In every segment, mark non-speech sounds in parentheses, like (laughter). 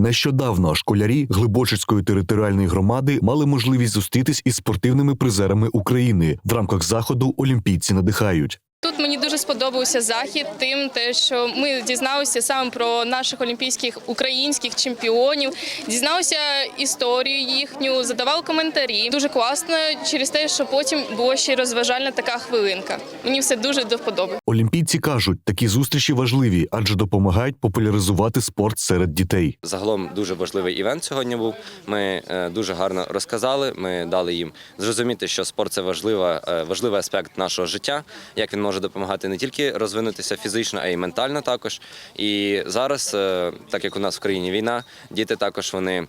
Нещодавно школярі Глибочицької територіальної громади мали можливість зустрітись із спортивними призерами України в рамках заходу Олімпійці надихають. Тут мені дуже сподобався захід, тим те, що ми дізналися саме про наших олімпійських українських чемпіонів, дізналися історію їхню, задавали коментарі. Дуже класно через те, що потім була ще й розважальна така хвилинка. Мені все дуже до вподоби. Олімпійці кажуть, такі зустрічі важливі, адже допомагають популяризувати спорт серед дітей. Загалом дуже важливий івент сьогодні був. Ми е, дуже гарно розказали. Ми дали їм зрозуміти, що спорт це важлива, е, важливий аспект нашого життя, як він може допомагати не тільки розвинутися фізично, а й ментально також. І зараз, е, так як у нас в країні війна, діти також вони.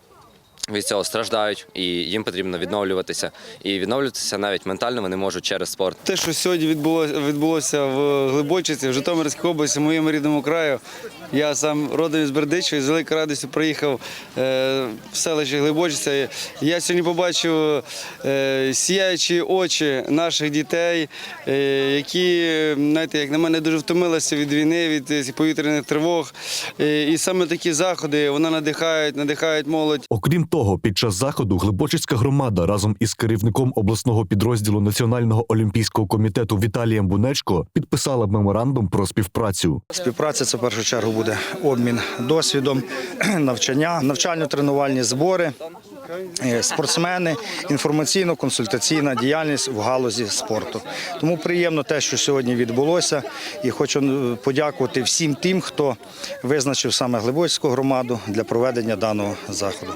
Від цього страждають, і їм потрібно відновлюватися. І відновлюватися навіть ментально вони можуть через спорт. Те, що сьогодні відбулося, відбулося в Глибочиці, в Житомирській області, в моєму рідному краю. Я сам родом із Бердичева і з великою радістю приїхав е, в селище Глибочиця. Я сьогодні побачив е, сіяючі очі наших дітей, е, які, знаєте, як на мене, дуже втомилися від війни, від повітряних тривог. Е, і саме такі заходи вони надихають, надихають молодь. Окрім того, під час заходу Глибочицька громада разом із керівником обласного підрозділу Національного олімпійського комітету Віталієм Бунечко підписала меморандум про співпрацю. Співпраця це в першу чергу буде обмін досвідом, (clears throat) навчання, навчально-тренувальні збори. е, Спортсмени, інформаційно-консультаційна діяльність в галузі спорту. Тому приємно те, що сьогодні відбулося, і хочу е, подякувати всім тим, хто визначив саме Глибоцьку громаду для проведення даного заходу.